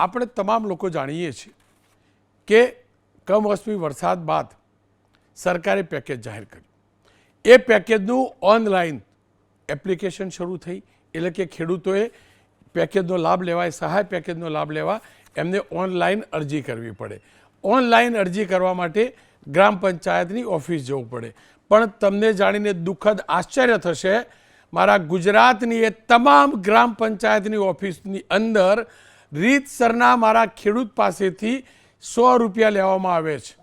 આપણે તમામ લોકો જાણીએ છીએ કે કમોસમી વરસાદ બાદ સરકારે પેકેજ જાહેર કર્યું. એ પેકેજનું ઓનલાઈન એપ્લિકેશન શરૂ થઈ. એટલે કે ખેડૂતોએ પેકેજનો લાભ લેવા, એ સહાય પેકેજનો લાભ લેવા, એમને ઓનલાઈન અરજી કરવી પડે. ઓનલાઈન અરજી કરવા માટે ગ્રામ પંચાયતની ઓફિસ જવું પડે. પણ તમને જાણીને દુઃખદ આશ્ચર્ય થશે, મારા ગુજરાતની એ તમામ ગ્રામ પંચાયતની ઓફિસની અંદર રીતસરના મારા ખેડૂત પાસેથી સો રૂપિયા લેવામાં આવે છે.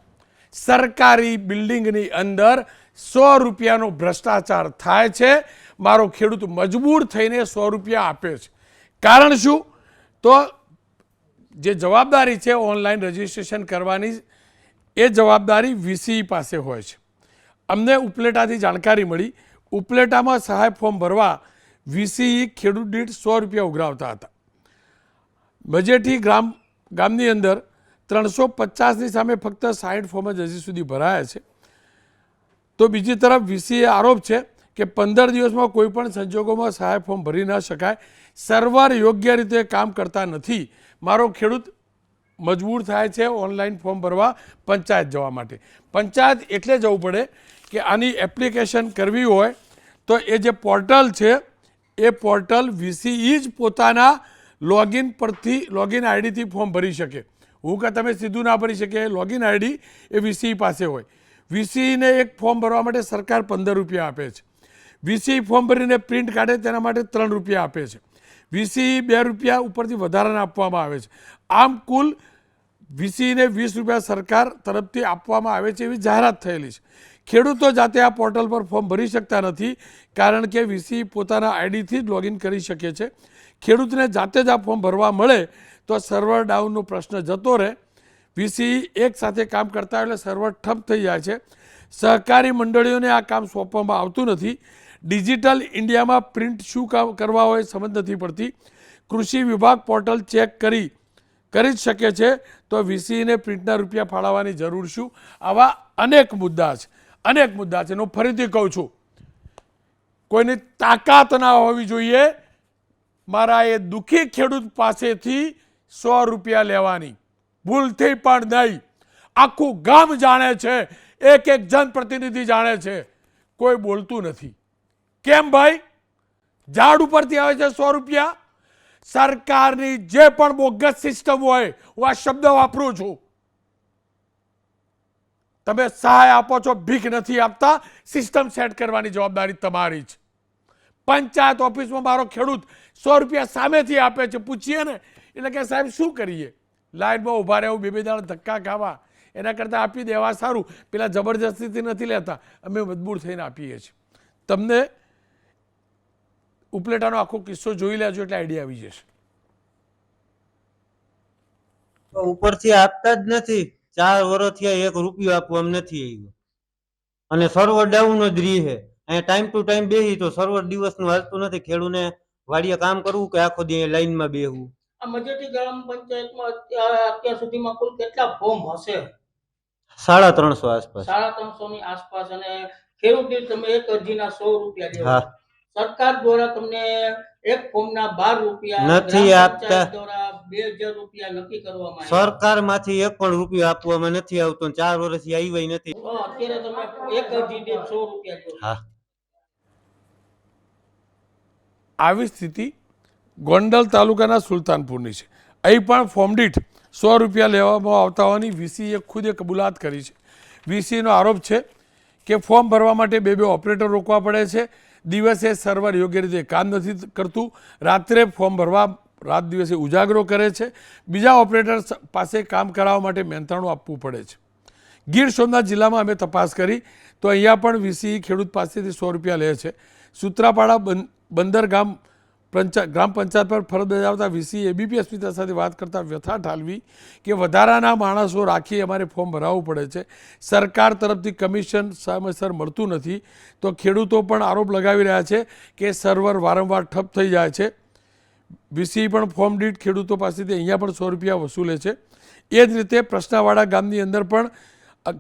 સરકારી બિલ્ડિંગની અંદર સો રૂપિયાનો ભ્રષ્ટાચાર થાય છે. મારો ખેડૂત મજબૂર થઈને સો રૂપિયા આપે છે. કારણ શું? તો જે જવાબદારી છે ઓનલાઈન રજિસ્ટ્રેશન કરવાની, એ જવાબદારી વીસી પાસે હોય છે. અમને ઉપલેટાથી જાણકારી મળી. ઉપલેટામાં સહાય ફોર્મ ભરવા વીસી ખેડૂત દીઠ સો રૂપિયા ઉઘરાવતા હતા. બજેટી ગ્રામ, ગામની અંદર ત્રણસો પચાસની સામે ફક્ત સાઠ ફોર્મ જ હજી સુધી ભરાયા છે. તો બીજી તરફ વીસીએ આરોપ છે કે પંદર દિવસમાં કોઈ પણ સંજોગોમાં સહાય ફોર્મ ભરી ન શકાય. સર્વર યોગ્ય રીતે કામ કરતા નથી. મારો ખેડૂત મજબૂર થાય છે ઓનલાઈન ફોર્મ ભરવા પંચાયત જવા માટે. પંચાયત એટલે જવું પડે કે આની એપ્લિકેશન કરવી હોય તો એ જે પોર્ટલ છે, એ પોર્ટલ વીસીઈ જ પોતાના લોગિન પરથી લોગિન આઈડીથી ફોર્મ ભરી શકે. હું કાં તમે સીધું ના ભરી શકે લોગિન આઈડી એ વીસીઈ પાસે હોય. વીસીઈને એક ફોર્મ ભરવા માટે સરકાર પંદર રૂપિયા આપે છે. વીસીઈ ફોર્મ ભરીને પ્રિન્ટ કાઢે તેના માટે ત્રણ રૂપિયા આપે છે. વીસીઈ બે રૂપિયા ઉપરથી વધારાના આપવામાં આવે છે. આમ કુલ વીસીઈને વીસ રૂપિયા સરકાર તરફથી આપવામાં આવે છે એવી જાહેરાત થયેલી છે. ખેડૂતો જાતે આ પોર્ટલ પર ફોર્મ ભરી શકતા નથી, કારણ કે વીસી પોતાના આઈડીથી જ લોગિન કરી શકે છે. ખેડૂતને જાતે જ આ ફોર્મ ભરવા મળે તો સર્વર ડાઉનનો પ્રશ્ન જતો રહે. વીસી એક સાથે કામ કરતા એટલે સર્વર ઠપ થઈ જાય છે. સહકારી મંડળીઓને આ કામ સોંપવામાં આવતું નથી. ડિજિટલ ઇન્ડિયામાં પ્રિન્ટ શું કામ કરવા હોય સમજ નથી પડતી. કૃષિ વિભાગ પોર્ટલ ચેક કરી કરી જ શકે છે. તો વીસીને પ્રિન્ટના રૂપિયા ફાળવવાની જરૂર શું? આવા અનેક મુદ્દા છે. અનેક મુદ્દા છે. હું ફરીથી કહું છું. કોઈની તાકાત ના હોવી જોઈએ. મારા એ દુઃખી ખેડૂત પાસેથી સો રૂપિયા લેવાની. ભૂલથી પણ નહીં. આખું ગામ જાણે છે, એક એક જનપ્રતિનિધિ જાણે છે. કોઈ બોલતું નથી. કેમ ભાઈ? ઝાડ ઉપરથી આવે છે સો રૂપિયા? સરકારની જે પણ બોગસ સિસ્ટમ હોય, હું આ શબ્દ વાપરું છું. તમે સહાય આપો છો, ભીખ નથી આપતા, સિસ્ટમ સેટ કરવાની જવાબદારી તમારી જ. પંચાયત ઓફિસમાં મારો ખેડૂત સો રૂપિયા સામેથી આપે છે, પૂછીએ ને, એટલે કે સાહેબ, શું કરીએ? લાઇનમાં ઊભા રહેવું, બે બે દાડા ધક્કા ખાવા, એના કરતાં આપી દેવા સારું. પેલા જબરજસ્તીથી નથી લેતા, અમે મજબૂર થઈને આપીએ છીએ. તમને ઉપલેટાનો આખો કિસ્સો જોઈ લેજો, એટલે આઈડિયા આવી જશે. ઉપરથી આપતા જ નથી. ચાર વર્ષથી એક રૂપિયો આપવા નથી આવ્યો. અને સર્વર ડાઉન જ રહી છે. અહીંયા ટાઈમ ટુ ટાઈમ બેસી તો સર્વર દિવસનું હાલતું નથી. ખેડૂને વાડીએ કામ કરવું કે આખો દી લાઈનમાં બેહવું? આ મજેટી ગ્રામ પંચાયતમાં અત્યારે સુધીમાં કુલ કેટલા ફોર્મ હશે? સાડા ત્રણસો આસપાસ. સાડા ત્રણસો ની આસપાસ અને ખેડૂત દીઠ તમે એક અરજીના સો રૂપિયા દેવો. સરકાર દ્વારા તમને એક ફોર્મના બાર રૂપિયા નથી આપતા. દ્વારા બે હજાર રૂપિયા નક્કી કરવામાં. સરકારમાંથી એક પણ રૂપિયો આપવામાં નથી આવતો ચાર ચાર વર્ષથી આવ્યા નથી. અત્યારે તમે એક અરજી દીઠ સો રૂપિયા હા. આવી સ્થિતિ ગોંડલ તાલુકાના સુલતાનપુરની છે. અહીં પણ ફોર્મડીટ સો રૂપિયા લેવામાં આવતા હોવાની વીસીએ ખુદે કબૂલાત કરી છે. વીસીનો આરોપ છે કે ફોર્મ ભરવા માટે બે બે ઓપરેટર રોકવા પડે છે. દિવસે સર્વર યોગ્ય રીતે કામ નથી કરતું. રાત્રે ફોર્મ ભરવા રાત દિવસે ઉજાગરો કરે છે. બીજા ઓપરેટર પાસે કામ કરાવવા માટે મહેનતાણું આપવું પડે છે. ગીર સોમનાથ જિલ્લામાં અમે તપાસ કરી તો અહીંયા પણ વીસી ખેડૂત પાસેથી સો રૂપિયા લે છે. સૂત્રાપાડા બંદર ગામ પંચા, ગ્રામ પંચાયત પર ફરજ બજાવતા વીસી એબીપી અસ્મિતા સાથે વાત કરતા વ્યથા ઠાલવી કે વધારાના માણસો રાખી અમારે ફોર્મ ભરાવવું પડે છે. સરકાર તરફથી કમિશન સમયસર મળતું નથી. તો ખેડૂતો પણ આરોપ લગાવી રહ્યા છે કે સર્વર વારંવાર ઠપ થઈ જાય છે. વીસી પણ ફોર્મ દીઠ ખેડૂતો પાસેથી અહીંયા પણ સો રૂપિયા વસૂલે છે. એ જ રીતે પ્રશ્નાવાડા ગામની અંદર પણ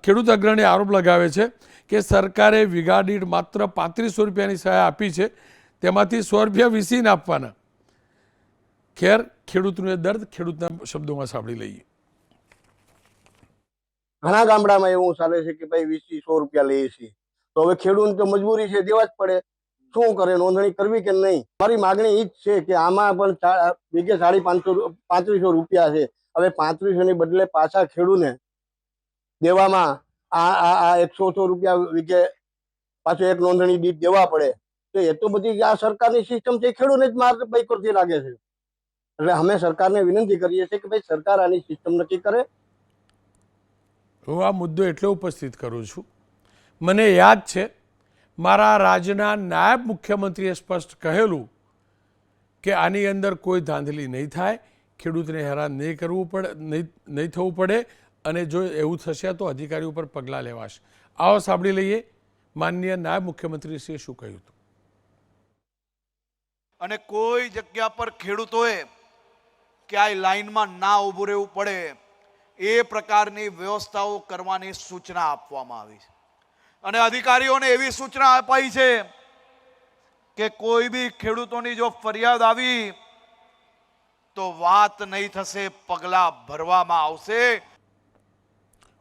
ખેડૂત અગ્રણી આરોપ લગાવે છે કે સરકારે વીઘા દીઠ માત્ર પાંત્રીસો રૂપિયાની સહાય આપી છે, તેમાંથી સો રૂપિયા વીસીને આપવાના. ખેર, ખેડૂતનું એ દર્દ, ખેડૂતના શબ્દોમાં સાંભળી લઈએ. ઘણા ગામડામાં એવું ચાલે છે કે ભાઈ વીસી સો રૂપિયા લઈએ છીએ તો હવે ખેડૂત તો મજબૂરી છે, દેવા જ પડે. શું કરે, નોંધણી કરવી કે નહીં? મારી માગણી એ જ છે કે આમાં પણ વીઘે સાડી પાંચસો પાંત્રીસો રૂપિયા છે. હવે પાંત્રીસો ની બદલે પાછા ખેડૂને દેવામાં આ આ આ એકસો સો રૂપિયા વીઘે પાછું એક નોંધણી દીઠ દેવા પડે. તો એ તો બધી આ સરકારની સિસ્ટમ છે ખેડૂતને જ માર કરતી લાગે છે. એટલે અમે સરકારને વિનંતી કરીએ છીએ કે ભાઈ સરકાર આની સિસ્ટમ નક્કી કરે. હું આ મુદ્દો એટલે ઉપસ્થિત કરું છું. મને યાદ છે, મારા રાજ્યના નાયબ મુખ્યમંત્રીએ સ્પષ્ટ કહેલું કે આની અંદર કોઈ ધાંધલી નહીં થાય, ખેડૂતને હેરાન નહીં કરવું પડે, નહીં નહીં થવું પડે અને જો એવું થશે તો અધિકારીઓ પર પગલાં લેવાશે. આવો સાંભળી લઈએ, માનનીય નાયબ મુખ્યમંત્રીશ્રીએ શું કહ્યું હતું. અને કોઈ જગ્યા પર ખેડૂતોએ ક્યાંય લાઈનમાં ના ઊભું રહેવું પડે, એ પ્રકારની વ્યવસ્થાઓ કરવાની સૂચના આપવામાં આવી છે. અને અધિકારીઓને એવી સૂચના અપાઈ છે કે કોઈ બી ખેડૂતોની જો ફરિયાદ આવી, તો વાત નહીં થશે, પગલાં ભરવામાં આવશે.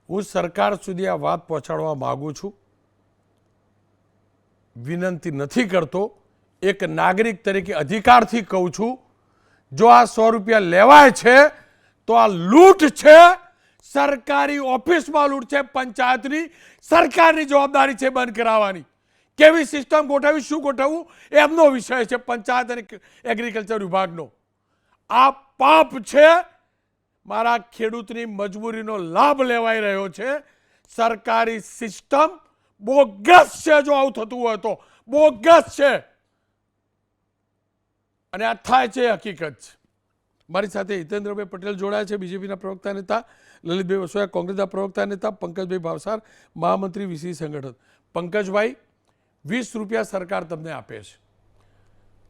હું સરકાર સુધી આ વાત પહોંચાડવા માગું છું. વિનંતી નથી કરતો. એક નાગરિક તરીકે અધિકારથી કહું છું, જો આ સો રૂપિયા લેવાય છે, તો આ લૂંટ છે, સરકારી ઓફિસમાં લૂંટ છે, પંચાયતની સરકારની જવાબદારી છે બંધ કરાવવાની. કેવી સિસ્ટમ ગોઠવવી, શું ગોઠવવું, એમનો વિષય છે પંચાયત અને એગ્રીકલ્ચર વિભાગનો. આ પાપ છે મારા ખેડૂતની મજબૂરીનો લાભ લેવાઈ રહ્યો છે. સરકારી સિસ્ટમ બોગસ છે જો આવું થતું હોય તો. બોગસ છે. અને આ થાય છે હકીકત છે. મારી સાથે હિતેન્દ્રભાઈ પટેલ જોડાયા છે, બીજેપીના પ્રવક્તા નેતા, લલિતભાઈ વસોયા, કોંગ્રેસના પ્રવક્તા નેતા, પંકજભાઈ ભાવસાર, મહામંત્રી વીસી સંગઠન. પંકજભાઈ, વીસ રૂપિયા સરકાર તમને આપે છે.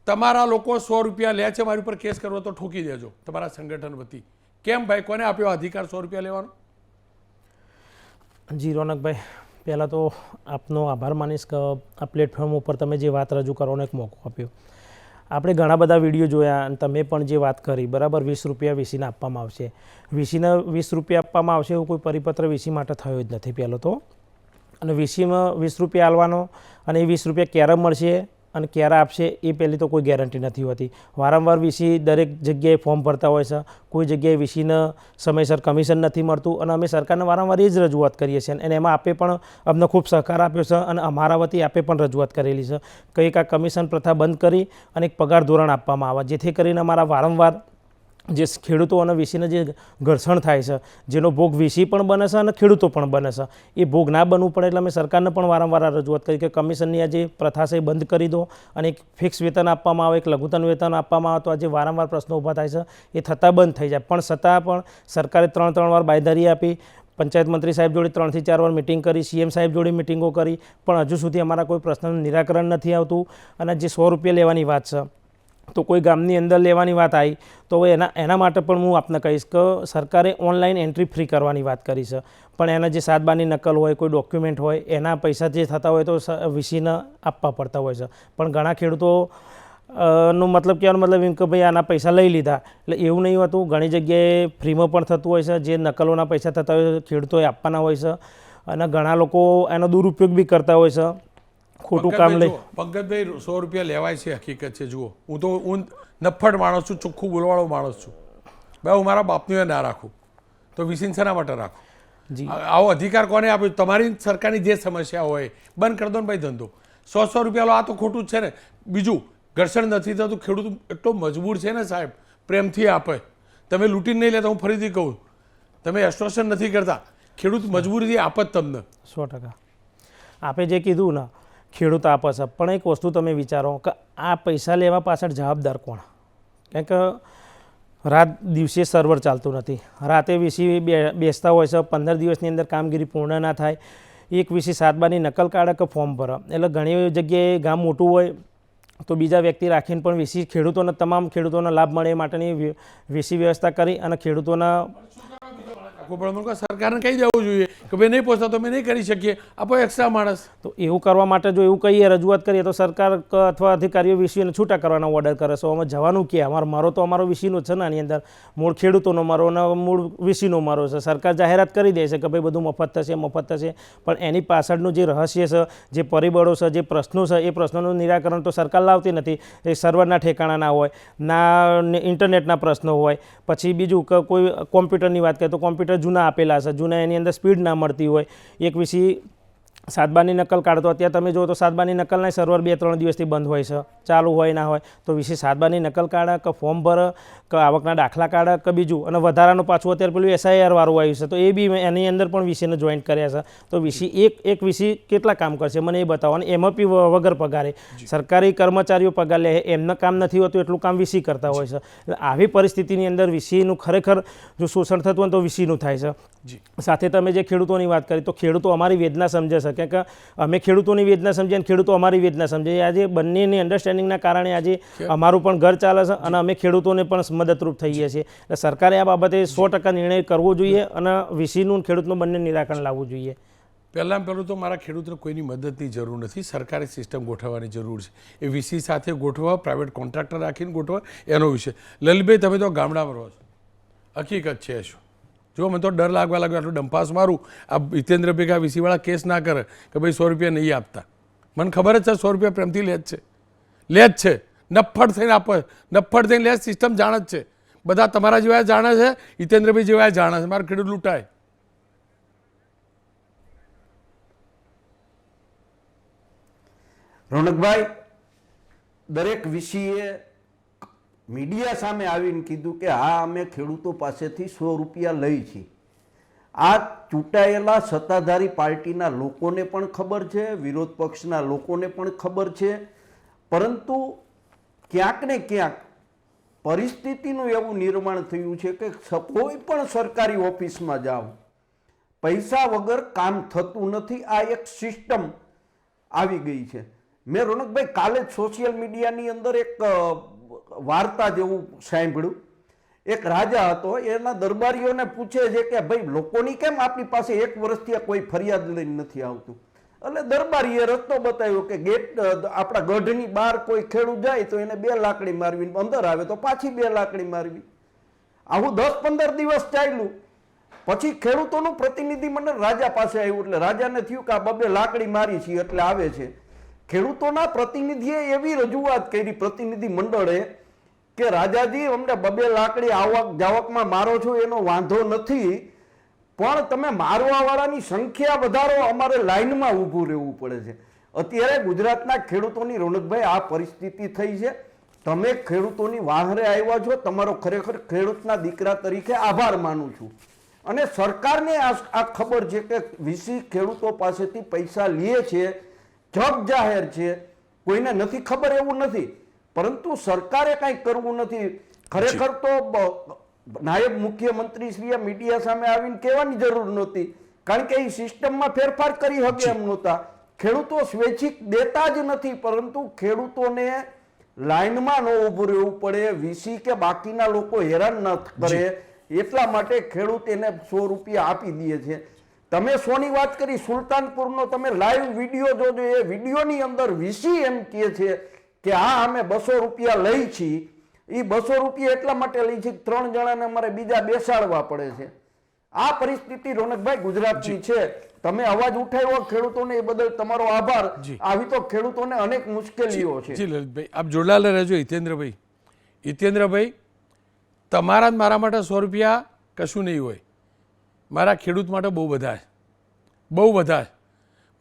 તમારા લોકો સો રૂપિયા લે છે, મારી ઉપર કેસ કરવો તો ઠોકી દેજો, તમારા સંગઠન વતી. કેમ ભાઈ, કોને આપ્યો અધિકાર સો રૂપિયા લેવાનો? જી, રોનકભાઈ, પહેલાં તો આપનો આભાર માનીશ કે આ પ્લેટફોર્મ ઉપર તમે જે વાત રજૂ કરવાનો એક મોકો આપ્યો. આપણે ઘણા બધા વીડિયો જોયા અને તમે પણ જે વાત કરી, બરાબર, વીસ રૂપિયા વીસીને આપવામાં આવશે. વીસીને વીસ રૂપિયા આપવામાં આવશે એવું કોઈ પરિપત્ર વીસી માટે થયો જ નથી પહેલો તો. અને વીસીમાં વીસ રૂપિયા આલવાનો અને એ વીસ રૂપિયા ક્યારે મળશે? અને ક્યારે આપશે એ પહેલી તો કોઈ ગેરંટી નથી હોતી. વારંવાર વીસી દરેક જગ્યાએ ફોર્મ ભરતા હોય છે. કોઈ જગ્યાએ વીસીને સમયસર કમિશન નથી મળતું અને અમે સરકારને વારંવાર એ જ રજૂઆત કરીએ છીએ. અને એમાં આપે પણ અમને ખૂબ સહકાર આપ્યો છે અને અમારા વતી આપે પણ રજૂઆત કરેલી છે. કંઈક આ કમિશન પ્રથા બંધ કરી અને એક પગાર ધોરણ આપવામાં આવે, જેથી કરીને અમારા વારંવાર જે ખેડૂતો અને વીસીને જે ઘર્ષણ થાય છે, જેનો ભોગ વીસી પણ બને છે અને ખેડૂતો પણ બને છે. એ ભોગ ના બનવું પડે એટલે અમે સરકારને પણ વારંવાર રજૂઆત કરી કે કમિશનની આ જે પ્રથા છે એ બંધ કરી દો અને એક ફિક્સ વેતન આપવામાં આવે, એક લઘુત્તમ વેતન આપવામાં આવે તો આ જે વારંવાર પ્રશ્નો ઊભા થાય છે. એ થતાં બંધ થઈ જાય. પણ છતાં પણ સરકારે ત્રણ ત્રણ વાર બાયદારી આપી. પંચાયત મંત્રી સાહેબ જોડે ત્રણથી ચાર વાર મિટિંગ કરી, સીએમ સાહેબ જોડે મિટિંગો કરી. પણ હજુ સુધી અમારા કોઈ પ્રશ્નનું નિરાકરણ નથી આવતું. અને જે સો રૂપિયા લેવાની વાત છે તો કોઈ ગામની અંદર લેવાની વાત આવી, તો એના એના માટે પણ હું આપને કહીશ કે સરકારે ઓનલાઈન એન્ટ્રી ફ્રી કરવાની વાત કરી છે. પણ એના જે સાતબાની નકલ હોય, કોઈ ડોક્યુમેન્ટ હોય, એના પૈસા જે થતા હોય તો વીસીને આપવા પડતા હોય છે. પણ ઘણા ખેડૂતો નું મતલબ કહેવાનો મતલબ એમ કે ભાઈ આના પૈસા લઈ લીધા. એટલે એવું નહીં હોતું, ઘણી જગ્યાએ ફ્રીમાં પણ થતું હોય છે. જે નકલોના પૈસા થતા હોય, ખેડૂતોએ આપવાના હોય છે. અને ઘણા લોકો એનો દુરુપયોગ બી કરતા હોય છે. ખોટું કામ લઈ પંકજભાઈ સો રૂપિયા લેવાય છે હકીકત છે જુઓ. હું તો હું નફ્ફટ માણસ છું ચોખ્ખું બોલવાળો માણસ છું. ભાઈ હું મારા બાપની ના રાખું. તો વિસીન શેના માટે રાખું? જી. આવો અધિકાર કોને આપ્યો? તમારી સરકારની જે સમસ્યા હોય બંધ કરી દો ને ભાઈ ધંધો. સો સો રૂપિયા લો આ તો ખોટું જ છે ને. બીજું ઘર્ષણ નથી થતું ખેડૂત એટલો મજબૂર છે ને સાહેબ પ્રેમથી આપે. તમે લૂંટીને નહીં લેતા હું ફરીથી કહું. તમે એસ્ટ્રોશન નથી કરતા. ખેડૂત મજબૂરીથી આપત તમને. સો ટકા. આપે જે કીધું ને ખેડૂત આપે છે. પણ એક વસ્તુ તમે વિચારો કે આ પૈસા લેવા પાછળ જવાબદાર કોણ? કારણ કે રાત દિવસે સર્વર ચાલતું નથી. રાતે વીસી બેસતા હોય છે, પંદર દિવસની અંદર કામગીરી પૂર્ણ ના થાય. એક વીસી સાત બારની નકલ કાઢે કે ફોર્મ ભરે. એટલે ઘણી જગ્યાએ ગામ મોટું હોય તો બીજા વ્યક્તિ રાખીને પણ વીસી ખેડૂતોને, તમામ ખેડૂતોને લાભ મળે એ માટેની વીસી વ્યવસ્થા કરી અને ખેડૂતોના કહો સરકારને કહી દેવું જોઈએ કે ભાઈ નહીં પહોંચતા તો અમે નહીં કરી શકીએ. આપો એક્સ્ટ્રા માણસ. તો એવું કરવા માટે જો એવું કહીએ, રજૂઆત કરીએ, તો સરકાર અથવા અધિકારીઓ વિષયને છૂટા કરવાનો ઓર્ડર કરે છે. અમે જવાનું કે અમારો, મારો તો અમારો વિષયનો છે ને આની અંદર. મૂળ ખેડૂતોનો મારો અને મૂળ વિષયનો મારો છે. સરકાર જાહેરાત કરી દે છે કે ભાઈ બધું મફત થશે મફત થશે. પણ એની પાછળનું જે રહસ્ય છે, જે પરિબળો છે, જે પ્રશ્નો છે, એ પ્રશ્નોનું નિરાકરણ તો સરકાર લાવતી નથી. એ સર્વરના ઠેકાણા ના હોય. ને ઇન્ટરનેટના પ્રશ્નો હોય. પછી બીજું કોઈ કોમ્પ્યુટરની વાત કરીએ તો કોમ્પ્યુટર જૂના આપેલા છે, જૂના એની અંદર સ્પીડ ના મળતી હોય. એક સાતબાની નકલ કાઢતો, અત્યારે તમે જુઓ તો સાતબાની નકલના સર્વર બે ત્રણ દિવસથી બંધ હોય છે, ચાલુ હોય ના હોય. તો વિશે સાતબાની નકલ કાઢે કે ફોર્મ ભરે કે આવકના દાખલા કાર્ડ કે બીજું અને વધારાનું પાછું અત્યારે પેલું એસઆઈઆર વાળું આવ્યું છે. તો એ બી એની અંદર પણ વીસીને જોઈન્ટ કર્યા છે. તો વીસી એક એક વીસી કેટલા કામ કરશે મને એ બતાવો. અને એમાં બી વગર પગારે. સરકારી કર્મચારીઓ પગાર લે એમનું કામ નથી હોતું એટલું કામ વીસી કરતા હોય છે. એટલે આવી પરિસ્થિતિની અંદર વીસીનું ખરેખર જો શોષણ થતું હોય તો વીસીનું થાય છે. સાથે તમે જે ખેડૂતોની વાત કરી તો ખેડૂતો અમારી વેદના સમજે છે. કે કે અમે ખેડૂતોની વેદના સમજીએ અને ખેડૂતો અમારી વેદના સમજે. આજે બંનેની અન્ડરસ્ટેન્ડિંગના કારણે આજે અમારું પણ ઘર ચાલે છે અને અમે ખેડૂતોને પણ મદદરૂપ થઈએ છીએ. એટલે સરકારે આ બાબતે સો ટકા નિર્ણય કરવો જોઈએ અને વીસીનું ખેડૂતનું બંને નિરાકરણ લાવવું જોઈએ. પહેલાં પહેલું તો મારા ખેડૂતને કોઈની મદદની જરૂર નથી. સરકારે સિસ્ટમ ગોઠવવાની જરૂર છે. એ વીસી સાથે ગોઠવવા પ્રાઇવેટ કોન્ટ્રાક્ટર રાખીને ગોઠવવા એનો વિષય. લલિતભાઈ, તમે તો ગામડામાં રહો છો. હકીકત છે શું? જો મને તો ડર લાગવા લાગ્યો, આટલું ડંપાસ મારું. આ હિતેન્દ્ર ભેગા વીસીવાળા કેસ ના કરે, કે ભાઈ સો રૂપિયા નહીં આપતા. મને ખબર જ છે, સો રૂપિયા પ્રેમથી લે જ છે. લે જ છે. નફ્ફટ થઈને આપે નફ્ફડ થઈને લે સિસ્ટમ જાણે જ છે. બધા તમારા જેવા જાણે છે, હિતેન્દ્રભાઈ જેવા જાણે છે. મારે ખેડૂત લૂંટાય. રોનકભાઈ, દરેક વિષયે મીડિયા સામે આવીને કીધું કે હા, અમે ખેડૂતો પાસેથી સો રૂપિયા લઈ છીએ. આ ચૂંટાયેલા સત્તાધારી પાર્ટીના લોકોને પણ ખબર છે, વિરોધ પક્ષના લોકોને પણ ખબર છે. પરંતુ ક્યાંક ને ક્યાંક પરિસ્થિતિનું એવું નિર્માણ થયું છે કે કોઈ પણ સરકારી ઓફિસમાં જાઓ, પૈસા વગર કામ થતું નથી, આ એક સિસ્ટમ આવી ગઈ છે. મેં રોનકભાઈ કાલે જ સોશિયલ મીડિયાની અંદર એક વાર્તા જેવું સાંભળ્યું. એક રાજા હતો, એના દરબારીઓને પૂછે છે કે, ભાઈ, લોકોની કેમ આપણી પાસે એક વર્ષથી કોઈ ફરિયાદ લઈને નથી આવતું? એટલે દરબારીએ રસ્તો બતાવ્યો કે ગેટ આપણા ગઢની બહાર કોઈ ખેડૂત જાય તો એને બે લાકડી મારવી અંદર આવે તો પાછી બે લાકડી મારવી. આવું દસ પંદર દિવસ ચાલ્યું. પછી ખેડૂતોનું પ્રતિનિધિ મંડળ રાજા પાસે આવ્યું એટલે રાજાને થયું કે આ બબે લાકડી મારી છે, એટલે આવે છે. ખેડૂતોના પ્રતિનિધિએ એવી રજૂઆત કરી પ્રતિનિધિ મંડળે કે રાજાજી, અમને બબે લાકડી આવક જાવકમાં મારો છો, એનો વાંધો નથી. પણ તમે મારવાવાળાની સંખ્યા વધારો અમારે લાઇનમાં ઊભું રહેવું પડે છે. અત્યારે ગુજરાતના ખેડૂતોની રોનકભાઈ, આ પરિસ્થિતિ થઈ છે. તમે ખેડૂતોની વાહરે આવ્યા છો, તમારો ખરેખર ખેડૂતના દીકરા તરીકે આભાર માનું છું. અને સરકારને આ ખબર છે કે વીસી ખેડૂતો પાસેથી પૈસા લે છે, જગ જાહેર છે, કોઈને નથી ખબર એવું નથી. પરંતુ સરકારે કાંઈ કરવું નથી. ખરેખર તો નાયબ મુખ્યમંત્રી શ્રીએ મીડિયા સામે આવીને કહેવાની જરૂર નહોતી. કારણ કે એ સિસ્ટમમાં ફેરફાર કરી શકે એમ નહોતા. ખેડૂતો સ્વૈચ્છિક દેતા જ નથી પરંતુ ખેડૂતોને લાઈનમાં ન ઊભું રહેવું પડે વીસી કે બાકીના લોકો હેરાન ન કરે એટલા માટે ખેડૂત એને સો રૂપિયા આપી દે છે. તમે સોની વાત કરી સુલતાનપુરનો તમે લાઈવ વીડિયો જોજો એ વિડીયોની અંદર વીસી એમ કહે છે કે હા અમે બસો રૂપિયા લઈ છીએ એ બસો રૂપિયા એટલા માટે લઈ છે ત્રણ જણાને અમારે બીજા બેસાડવા પડે છે. આ પરિસ્થિતિ રોનકભાઈ ગુજરાતની છે. તમે અવાજ ઉઠાવ્યો ખેડૂતોને એ બદલ તમારો આભાર. આવી તો ખેડૂતોને અનેક મુશ્કેલીઓ છે. જી લલિતભાઈ આપ જોડાયેલા રહેજો હિતેન્દ્રભાઈ. હિતેન્દ્રભાઈ તમારા મારા માટે સો રૂપિયા કશું નહીં હોય. મારા ખેડૂત માટે બહુ બધા છે. બહુ બધા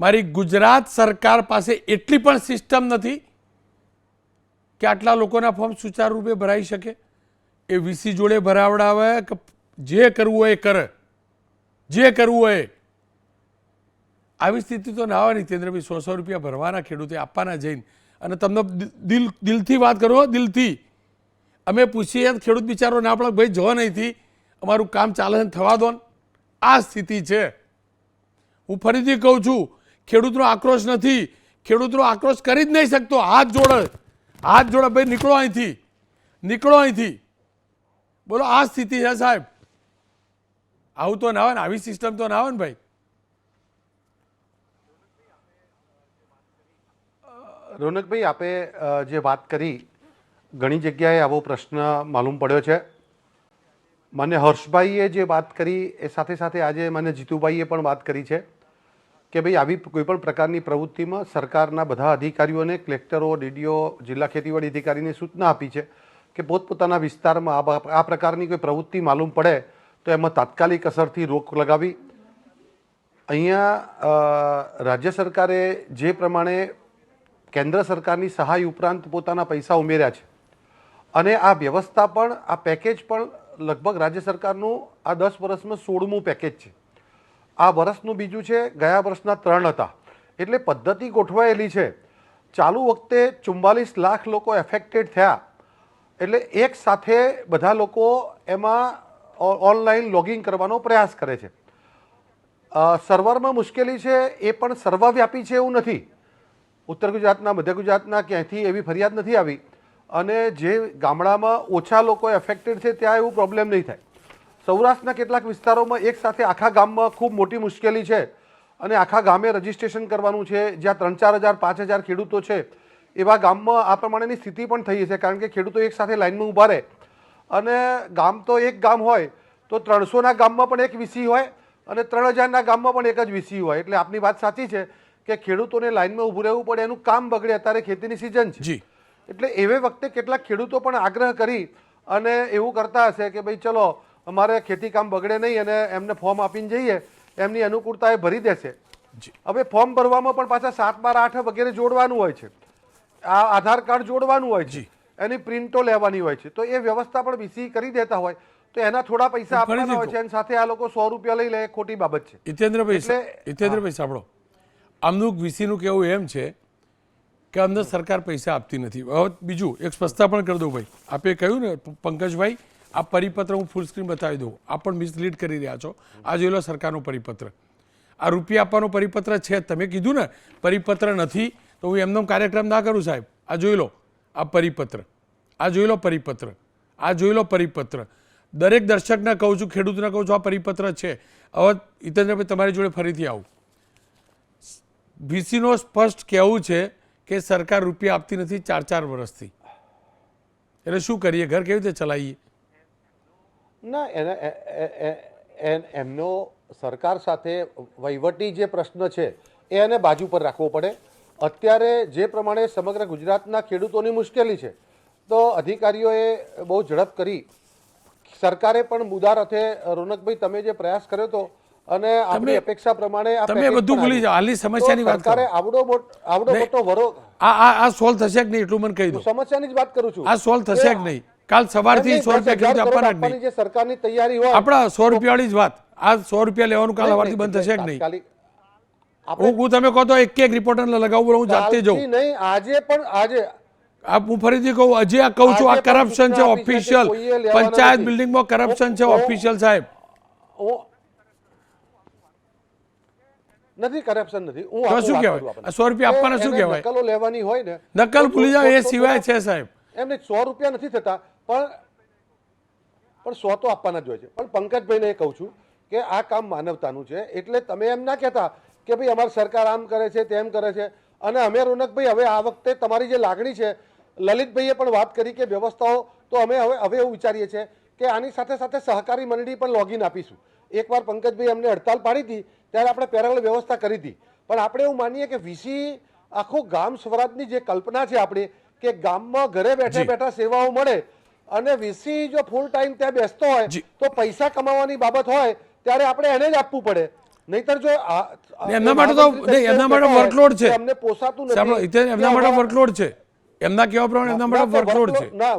મારી ગુજરાત સરકાર પાસે એટલી પણ સિસ્ટમ નથી કે આટલા લોકોના ફોર્મ સુચારુરૂપે ભરાઈ શકે? એ વીસી જોડે ભરાવડાવે કે જે કરવું હોય એ કરે. જે કરવું હોય આવી સ્થિતિ તો ના હોય ને હિતેન્દ્રભાઈ સો સો રૂપિયા ભરવાના ખેડૂતે આપવાના જઈને. અને તમને દિલ, દિલથી વાત કરો દિલથી. અમે પૂછીએ ખેડૂત બિચારો ના પડે, ભાઈ જો નહીંથી. અમારું કામ ચાલે ને થવા દો આ સ્થિતિ છે. હું ફરીથી કહું છું, ખેડૂતનો આક્રોશ નથી. ખેડૂતનો આક્રોશ કરી જ નહીં શકતો. હાથ જોડે. હાથ જોડે ભાઈ, નીકળો અહીંથી. નીકળો અહીંથી. બોલો, આ સ્થિતિ છે સાહેબ. આવું તો ના આવે ને, આવી સિસ્ટમ તો ના આવે ને ભાઈ. રોનકભાઈ, આપે જે વાત કરી, ઘણી જગ્યાએ આવો પ્રશ્ન માલુમ પડ્યો છે. મને હર્ષભાઈએ જે વાત કરી, એ સાથે સાથે આજે મને જીતુભાઈએ પણ વાત કરી છે. કે ભાઈ આવી કોઈપણ પ્રકારની પ્રવૃત્તિમાં સરકારના બધા અધિકારીઓને, કલેક્ટરો, ડીડીઓ, જિલ્લા ખેતીવાડી અધિકારીને સૂચના આપી છે કે પોતપોતાના વિસ્તારમાં આ પ્રકારની કોઈ પ્રવૃત્તિ માલુમ પડે તો એમાં તાત્કાલિક અસરથી રોક લગાવી. અહીંયા રાજ્ય સરકારે જે પ્રમાણે કેન્દ્ર સરકારની સહાય ઉપરાંત પોતાના પૈસા ઉમેર્યા છે અને આ વ્યવસ્થા પણ, આ પેકેજ પણ લગભગ રાજ્ય સરકારનું આ દસ વર્ષમાં સોળમું પેકેજ છે. આ વર્ષનું બીજું છે, ગયા વર્ષના ત્રણ હતા. એટલે પદ્ધતિ ગોઠવાયેલી છે. ચાલુ વખતે ચુમ્માલીસ લાખ લોકો એફેક્ટેડ થયા. એટલે એક સાથે બધા લોકો એમાં ઓનલાઈન લોગિન કરવાનો પ્રયાસ કરે છે. સર્વરમાં મુશ્કેલી છે, એ પણ સર્વવ્યાપી છે એવું નથી. ઉત્તર ગુજરાતના, મધ્ય ગુજરાતના ક્યાંયથી એવી ફરિયાદ નથી આવી. અને જે ગામડામાં ઓછા લોકો એફેક્ટેડ છે, ત્યાં એવું પ્રોબ્લેમ નહીં થાય. સૌરાષ્ટ્રના કેટલાક વિસ્તારોમાં એક સાથે આખા ગામમાં ખૂબ મોટી મુશ્કેલી છે અને આખા ગામે રજીસ્ટ્રેશન કરવાનું છે જ્યાં ત્રણ ચાર હજાર પાંચ હજાર ખેડૂતો છે. એવા ગામમાં આ પ્રમાણેની સ્થિતિ પણ થઈ છે કારણ કે ખેડૂતો એક સાથે લાઇનમાં ઊભા રહે. અને ગામ તો એક ગામ હોય તો ત્રણસોના ગામમાં પણ એક વીસી હોય અને ત્રણ હજારના ગામમાં પણ એક જ વીસી હોય. એટલે આપની વાત સાચી છે કે ખેડૂતોને લાઇનમાં ઊભું રહેવું પડે એનું કામ બગડે અત્યારે ખેતીની સિઝન છે. જી. એટલે એવે વખતે કેટલાક ખેડૂતો પણ આગ્રહ કરી અને એવું કરતા હશે કે ભાઈ ચલો અમારે ખેતી કામ બગડે નહીં અને એમને ફોર્મ આપીને જઈએ એમની અનુકૂળતા એ ભરી દેશે. જી. હવે ફોર્મ ભરવામાં પણ પાછા સાત બાર આઠ વગેરે જોડવાનું હોય છે. આ આધાર કાર્ડ જોડવાનું હોય છે. જી. એની પ્રિન્ટો લેવાની હોય છે. તો એ વ્યવસ્થા પણ વીસી કરી દેતા હોય. તો એના થોડા પૈસા આપવાના હોય છે. એની સાથે આ લોકો સો રૂપિયા લઈ લે ખોટી બાબત છે. હિતેન્દ્રભાઈ હિતેન્દ્રભાઈ સાંભળો. આમનું વીસીનું કહેવું એમ છે કે અમને સરકાર પૈસા આપતી નથી. બીજું એક સ્પષ્ટતા પણ કરી દઉં ભાઈ. આપે કહ્યું ને પંકજભાઈ આ પરિપત્ર હું ફૂલ સ્ક્રીન બતાવી દઉં. આપ પણ મિસલીડ કરી રહ્યા છો. આ જોઈ લો સરકારનો પરિપત્ર. આ રૂપિયા આપવાનો પરિપત્ર છે. તમે કીધું ને, પરિપત્ર નથી, તો હું એમનો કાર્યક્રમ ના કરું સાહેબ. આ જોઈ લો, આ પરિપત્ર. આ જોઈ લો પરિપત્ર. આ જોઈ લો પરિપત્ર. દરેક દર્શકને કહું છું, ખેડૂતને કહું છું, આ પરિપત્ર છે. હવે હિતેન્દ્રભાઈ, તમારી જોડે ફરીથી આવું. વીસીનો સ્પષ્ટ કહેવું છે કે સરકાર રૂપિયા આપતી નથી ચાર ચાર વર્ષથી. એટલે શું કરીએ? ઘર કેવી રીતે ચલાવીએ? ના એને એમનો સરકાર સાથે વહીવટી જે પ્રશ્ન છે એ એને બાજુ પર રાખવો પડે. અત્યારે જે પ્રમાણે સમગ્ર ગુજરાતના ખેડૂતોની મુશ્કેલી છે તો અધિકારીઓએ બહુ ઝડપ કરી. સરકારે પણ મુદાર અર્થે રોનકભાઈ તમે જે પ્રયાસ કર્યો હતો અને આપણી અપેક્ષા પ્રમાણે તમે બધું ભૂલી. જાઓ. હાલની સમસ્યાની વાત કરો. સરકારે આવડો આવડો મોટો વરો આ આ આ સોલ્વ થશે કે નહીં એટલું મને કહી દો. સમસ્યાની જ વાત કરું છું. આ સોલ્વ થશે કે નહીં. કાલ સવારથી સો રૂપિયા ખેડૂત આપવાના જ નહીં. સરકારની તૈયારી હોય આપણા સો રૂપિયાવાળી જ વાત. આ સો રૂપિયા લેવાનું કાલ સવારથી બંધ થશે કે નહીં? હું હું તમે કહો તો એક એક રિપોર્ટર લગાવું હું જાતે કાલથી નહીં આજે પણ આજે આ હું ફરીથી કહું હજી આ કહું છું આ કરપ્શન છે આપી ઓફિશિયલ પંચાયત બિલ્ડિંગમાં કરપ્શન છે ઓફિશિયલ સાહેબ. નથી કરપ્શન નથી. હું શું કહેવાય? સો રૂપિયા આપવાના શું કહેવાય? નકલો લેવાની હોય ને નકલ ભૂલી જાઓ એ સિવાય છે સાહેબ. એમને સો રૂપિયા નથી થતા. પણ પણ સો તો આપવાના જ હોય છે. પણ પંકજભાઈને એ કહું છું કે આ કામ માનવતાનું છે. એટલે તમે એમ ના કહેતા કે ભાઈ અમારી સરકાર આમ કરે છે તેમ કરે છે. અને અમે રોનકભાઈ હવે આ વખતે તમારી જે લાગણી છે લલિતભાઈએ પણ વાત કરી કે વ્યવસ્થાઓ તો અમે હવે હવે એવું વિચારીએ છીએ કે આની સાથે સાથે સહકારી મંડળી પણ લોગિન આપીશું. એકવાર પંકજભાઈ અમને હડતાલ પાડી હતી ત્યારે આપણે પેરેલલ વ્યવસ્થા કરી હતી. પણ આપણે એવું માનીએ કે વીસી આખું ગામ સ્વરાજની જે કલ્પના છે આપણી કે ગામમાં ઘરે બેઠા બેઠા સેવાઓ મળે અને વીસી જો ફૂલ ટાઈમ ત્યાં બેસતો હોય જી. તો પૈસા કમાવાની બાબત હોય ત્યારે આપણે એને જ આપવું પડે. નહીતર જો એમના માટે તો એમના માટે વર્કલોડ છે. એમને પોસાતું નથી. એમના માટે વર્કલોડ છે. એમના કેવા પ્રમાણે એમના માટે તો વર્કલોડ છે? ના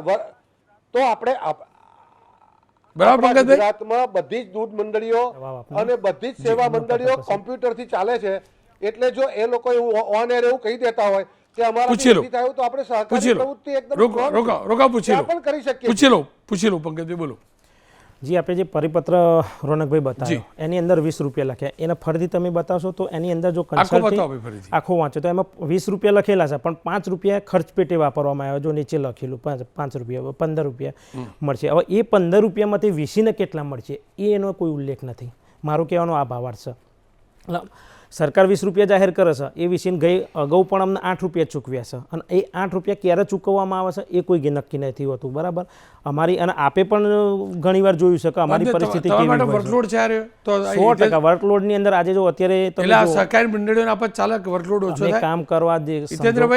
તો આપણે બરાબર પંકજભાઈ? ગુજરાતમાં બધી જ દૂધ મંડળીઓ અને બધી જ સેવા મંડળીઓ કોમ્પ્યુટરથી ચાલે છે. એટલે જો એ લોકો એવું ઓન એર એવું કહી દેતા હોય પૂછી લો. નથી થયું તો આપણે પૂછી લો. રોકો રોકો રોકા પૂછી લો. ત્યાં પણ કરી શકીએ પૂછી લો. પૂછી લો પંકજભાઈ બોલો. જે આપણે જે પરિપત્ર રોનકભાઈ બતાવ્યો એની અંદર વીસ રૂપિયા લખ્યા. એને ફરીથી તમે બતાવશો તો એની અંદર જો આખો કન્સલ્ટિંગ બતાવો આખો વાંચો. તો એમાં વીસ રૂપિયા લખેલા છે પણ પાંચ રૂપિયા ખર્ચ પેટે વાપરવામાં આવ્યો જો નીચે લખેલું પાંચ પાંચ રૂપિયા પંદર રૂપિયા મળશે. હવે એ પંદર રૂપિયામાંથી વીસીને કેટલા મળશે એ એનો કોઈ ઉલ્લેખ નથી. મારો કહેવાનો આ ભાવાર્થ છે. સરકાર વીસ રૂપિયા જાહેર કરે છે, એ વિશેને ગઈ અગાઉ પણ અમને આઠ રૂપિયા ચૂકવ્યા છે. અને એ આઠ રૂપિયા ક્યારે ચૂકવવામાં આવે છે, એ કોઈ નક્કી નથી હોતું. બરાબર? અમારી અને આપે પણ ઘણીવાર જોયું છે કે અમારી પરિસ્થિતિ કેવી હોય. વર્કલોડ છે તો સો ટકા વર્કલોડની અંદર આજે જો અત્યારે તમે એટલે સહકારી મંડળીઓને આપણે ચાલક વર્કલોડ ઓછો થાય? કામ કરવા દે સમજો.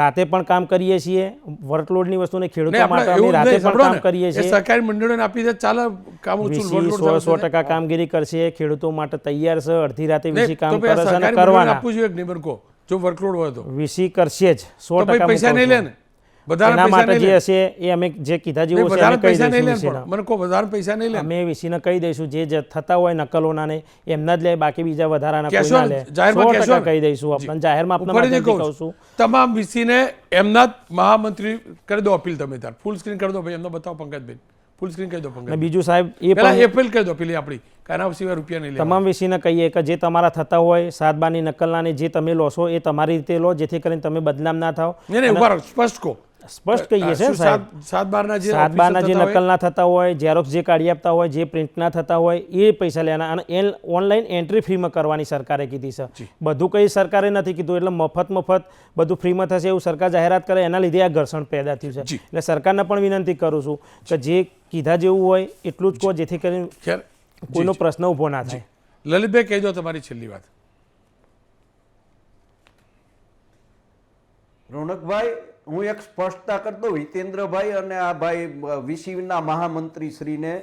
રાતે પણ કામ કરીએ છીએ વર્કલોડની વસ્તુને નહીં, ખેડૂતો માટે અમે રાતે પણ કામ કરીએ છીએ. સહકારી મંડળીઓને આપી દે ચાલે કામ ઓછું વર્કલોડ સો ટકા કામગીરી કરશે ખેડૂતો માટે તૈયાર છે અડધી રાતે વીસી કામ કરે છે અને કરવાના. આપું છું એક નિબર કો જો વર્કલોડ હોય તો. વીસી કરશે જ સો ટકા પૈસા નહીં લે ને? એના પૈસા માટે જે હશે એ અમે જે કીધા જેવું છે અમે કહી પૈસા નહીં લે દઈશું મને કહો વધારે પૈસા નહીં લે અમે વીસીને કહી દઈશું જે થતા હોય નકલોના ને એમના જ લે બાકી બીજા વધારાના કોઈ ના લે. જાહેરમાં ને? કહી દઈશું. આપણે જાહેરમાં હું માટે કહું કહું છું. તમામ વીસીને એમના જ મહામંત્રી કરી દો અપીલ તમે તાર ફૂલ સ્ક્રીન કરી દો ભાઈ. એમને બતાવો પંકજભાઈ ફૂલ સ્ક્રીન કરી દો પંકજ બીજું સાહેબ એ પણ એપીલ કરી દો પેલી આપણી. કારણ સિવાય રૂપિયા નહીં તમામ વિષયને કહીએ કે જે તમારા થતા હોય સાતબાની નકલના જે તમે લો છો એ તમારી રીતે લો જેથી કરીને તમે બદનામ ના થાવ નહીં નહીં સ્પષ્ટ કહો. સ્પષ્ટ કહીએ છે સાહેબ. સાત સાત બારના જે સાત બારના જે થતા હોય, નકલના થતા હોય ઝેરોક્સ જે કાઢી આપતા હોય જે પ્રિન્ટના થતા હોય એ પૈસા લેવાના અને એ ઓનલાઈન એન્ટ્રી ફ્રીમાં કરવાની સરકારે કીધી છે. બધું કંઈ સરકારે નથી કીધું એટલે મફત મફત બધું ફ્રીમાં થશે એવું સરકાર જાહેરાત કરે એના લીધે આ ઘર્ષણ પેદા થયું છે. એટલે સરકારને પણ વિનંતી કરું છું કે જે. કીધા જેવું હોય એટલું જ કહો જેથી કરીને કોઈનો પ્રશ્ન ઊભો ના થાય. લલિતભાઈ કહેજો તમારી છેલ્લી વાત. રોનકભાઈ હું એક સ્પષ્ટતા કરી દઉં હિતેન્દ્રભાઈ અને આ ભાઈ વિસીના મહામંત્રી શ્રીને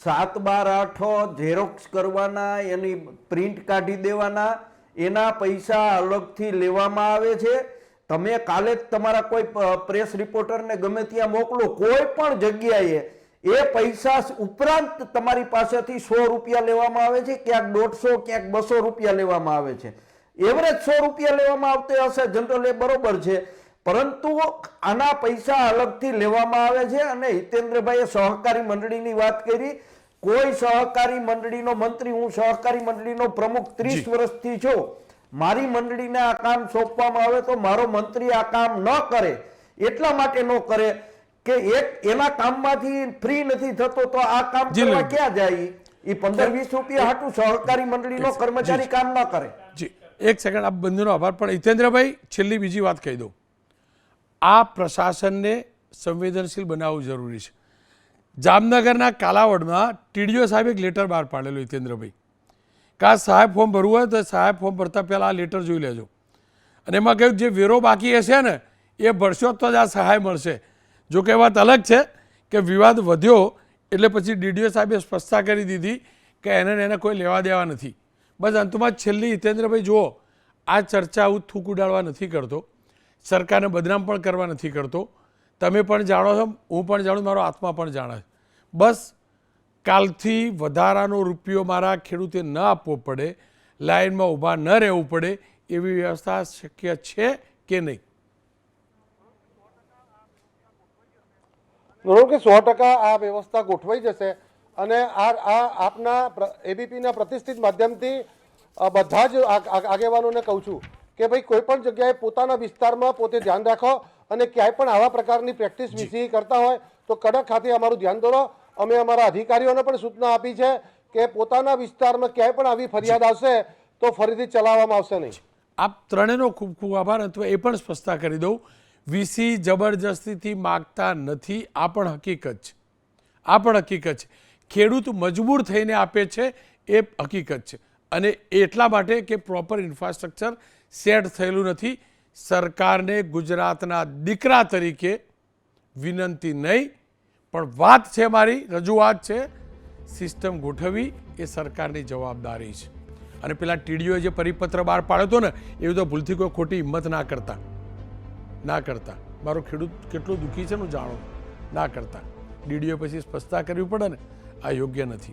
સાત બાર આઠો ઝેરોક્સ કરવાના, એની પ્રિન્ટ કાઢી દેવાના, એના પૈસા અલગથી લેવામાં આવે છે. તમે કાલે જ તમારા કોઈ પ્રેસ રિપોર્ટરને ગમે ત્યાં મોકલો, કોઈ પણ જગ્યાએ. એ પૈસા ઉપરાંત તમારી પાસેથી સો રૂપિયા લેવામાં આવે છે, ક્યાંક દોઢસો, ક્યાંક બસો રૂપિયા લેવામાં આવે છે. એવરેજ સો રૂપિયા લેવામાં આવતી હશે, જનરલ એ બરોબર છે. પરંતુ આના પૈસા અલગથી લેવામાં આવે છે અને હિતેન્દ્રભાઈએ સહકારી મંડળીની વાત કરી. કોઈ સહકારી મંડળીનો મંત્રી હું સહકારી મંડળીનો પ્રમુખ ત્રીસ વર્ષથી છું. મારી મંડળીને આ કામ સોંપવામાં આવે તો મારો મંત્રી આ કામ ન કરે. એટલા માટે ન કરે કે એક એના કામમાંથી ફ્રી નથી થતો તો આ કામ કરવા ક્યાં જાય? એ પંદર વીસ રૂપિયા હાટું સહકારી મંડળીનો કર્મચારી કામ ન કરે. જી. એક સેકન્ડ આપ બંનેનો આભાર. પણ હિતેન્દ્રભાઈ છેલ્લી બીજી વાત કહી દઉં. આ પ્રશાસનને સંવેદનશીલ બનાવવું જરૂરી છે. જામનગરના કાલાવડમાં ટીડીઓ સાહેબ એક લેટર બહાર પાડેલો હિતેન્દ્રભાઈ. કાં સાહેબ ફોર્મ ભરવું હોય તો સાહેબ ફોર્મ ભરતા પહેલાં આ લેટર જોઈ લેજો. અને એમાં કહ્યું જે વેરો બાકી હશે ને, એ ભરશો તો જ આ સહાય મળશે. જો કે વાત અલગ છે કે વિવાદ વધ્યો એટલે પછી ડીડીઓ સાહેબે સ્પષ્ટતા કરી દીધી કે એને એને કોઈ લેવા દેવા નથી. બસ અંતમાં છેલ્લી હિતેન્દ્રભાઈ જુઓ, આ ચર્ચા હું થૂક ઉડાડવા નથી કરતો. સરકારને બદનામ પણ કરવા નથી કરતો. તમે પણ જાણો છો, હું પણ જાણું, મારો આત્મા પણ જાણે બસ કાલથી વધારાનો રૂપિયો મારા ખેડૂતે ન આપવો પડે, લાઇનમાં ઊભા ન રહેવું પડે, એવી વ્યવસ્થા શક્ય છે કે નહીં? બરોબર કે સો ટકા આ વ્યવસ્થા ગોઠવાઈ જશે અને આ આ આપના એબીપીના પ્રતિષ્ઠિત માધ્યમથી બધા જ આગેવાનોને કહું છું કે ભાઈ કોઈ પણ જગ્યાએ પોતાના વિસ્તારમાં પોતે ધ્યાન રાખો અને ક્યાંય પણ આવા પ્રકારની પ્રેક્ટિસ વિસી કરતા હોય તો કડક ખાતે અમારું ધ્યાન દોરો. અમે અમારા અધિકારીઓને પણ સૂચના આપી છે કે પોતાના વિસ્તારમાં ક્યાંય પણ આવી ફરિયાદ આવશે તો ફરીથી ચલાવવામાં આવશે નહીં. આપ ત્રણેયનો ખૂબ ખૂબ આભાર. અથવા એ પણ સ્પષ્ટતા કરી દઉં. વીસી જબરજસ્તીથી માગતા નથી. આ પણ હકીકત છે. આ પણ હકીકત છે. ખેડૂત મજબૂર થઈને આપે છે. એ હકીકત છે. અને એટલા માટે કે પ્રોપર ઇન્ફ્રાસ્ટ્રક્ચર સેટ થયેલું નથી. સરકારને ગુજરાતના દીકરા તરીકે વિનંતી નહીં. પણ વાત છે મારી, રજૂઆત છે, સિસ્ટમ ગોઠવવી એ સરકારની જવાબદારી છે. અને પેલા ટીડીઓએ જે પરિપત્ર બહાર પાડ્યો હતો ને એવી તો ભૂલથી કોઈ ખોટી હિંમત ના કરતા. ના કરતા. મારો ખેડૂત કેટલો દુઃખી છે હું જાણું. ના કરતા. ડીડીઓ પછી સ્પષ્ટતા કરવી પડે ને, આ યોગ્ય નથી.